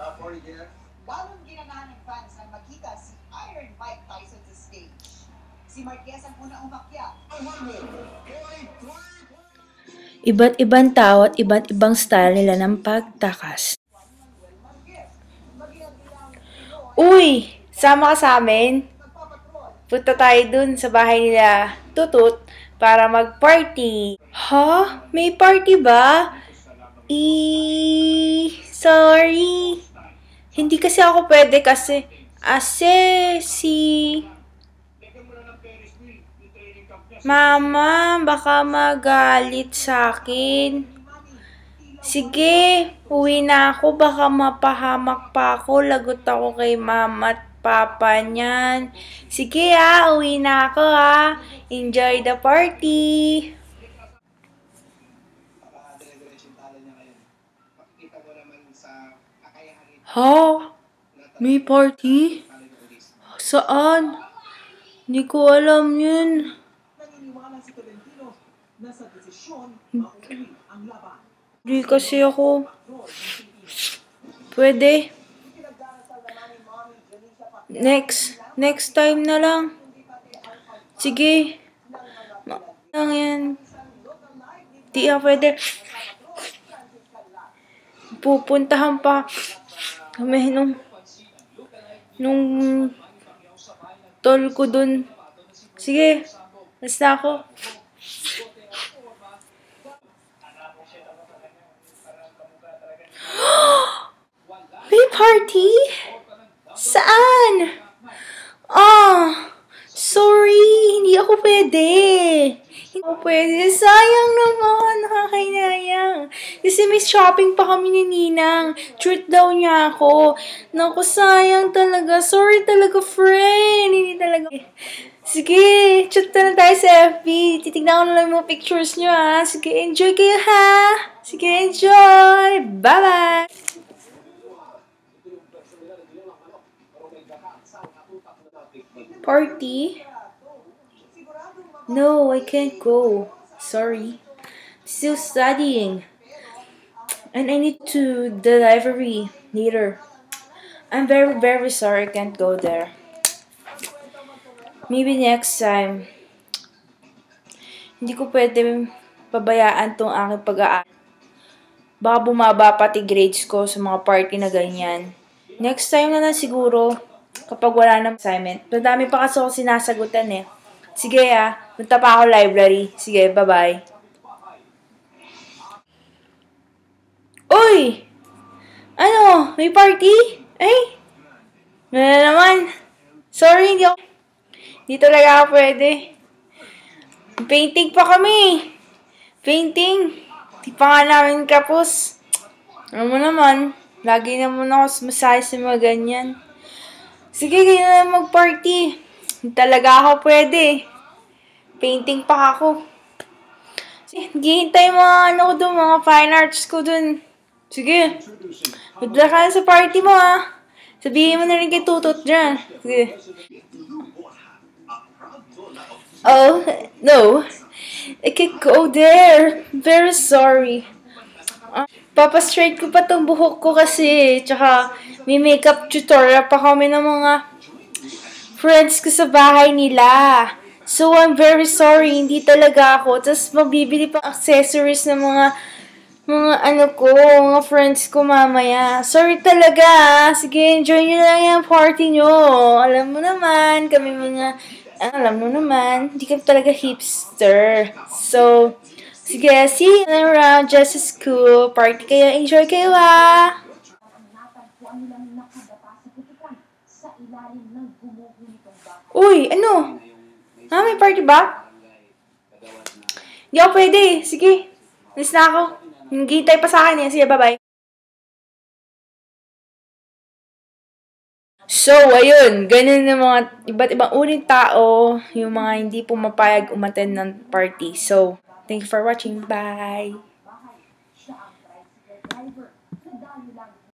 Lalong ginanahan ng fans nang makita si Iron Mike Tyson sa stage. Si Marquez ang unang umakyat. Iba't ibang tao at iba't ibang style nila ng pagtakas. Uy! Sama ka sa amin? Punta tayo dun sa bahay nila Tutut para mag-party. Ha? May party ba? I sorry. Hindi kasi ako pwede kasi ase si Mama, baka magalit sa akin. Sige, uwi na ako. Baka mapahamak pa ako. Lagot ako kay mama at papa niyan. Sige ah, uwi na ako ah. Enjoy the party. Ha? May party? Saan? Hindi ko alam yun. Hindi kasi ako. Pwede. Next. Next time na lang. Sige. Ma- lang yan. Ako pwede. Pupuntahan pa kami nung nung tol ko dun. Sige. Basta ako. May party? Saan? Ah, sorry, hindi ako pwede. Hindi ako pwede. Sayang naman, nakakainayang. Kasi may shopping pa kami ni Ninang. Treat daw niya ako. Naku, sayang talaga. Sorry talaga, friend. Hindi talaga. Sige, chat na tayo sa FB. Titignan ko na lang mga pictures niyo, ha. Sige, enjoy kayo, ha. Sige, enjoy. Bye-bye. Party? No, I can't go. Sorry. Still studying. And I need to delivery later. I'm very, very sorry I can't go there. Maybe next time. Hindi ko pwede pabayaan tong aking pag-aaral. Baka bumaba pati grades ko sa mga party na ganyan. Next time na lang siguro, kapag wala ng assignment. Madami pa kasi ako sinasagutan eh. Sige ah, punta pa ako library. Sige, bye-bye. Uy! Ano? May party? Ay! Na naman? Sorry, hindi ako... Hindi talaga ako pwede. Painting pa kami. Painting. Di pa nga namin kapos. Ano mo naman, lagi naman ako masaya sa mga ganyan. Sige, kayo na mag-party. Hindi talaga ako pwede. Painting pa ako. Yung mga ano ko doon, mga fine arts ko doon. Sige. Magdala ka sa party mo, ha. Sabihin mo na rin kay Tutot dyan. Sige. Oh, no. I can't go there. Very sorry. Uh, papastraight ko pa tong buhok ko kasi. Tsaka, may makeup tutorial pa kami ng mga friends ko sa bahay nila. So, I'm very sorry. Hindi talaga ako. Tapos, magbibili pa accessories ng mga mga ano ko, mga friends ko mamaya. Sorry talaga. ah. Sige, enjoy nyo lang yung party nyo. Alam mo naman, kami mga, ah, alam mo naman, hindi kami talaga hipster. So, sige, see you around just as cool. Party kayo, enjoy kayo ah. Uy, ano? Ha, may party ba? Hindi ako pwede. Sige, alis na ako. Hintay pa sa akin eh. Sige, bye-bye. So, ayun, ganun yung mga iba't ibang uling tao, yung mga hindi pumapayag umattend ng party. So, thank you for watching. Bye!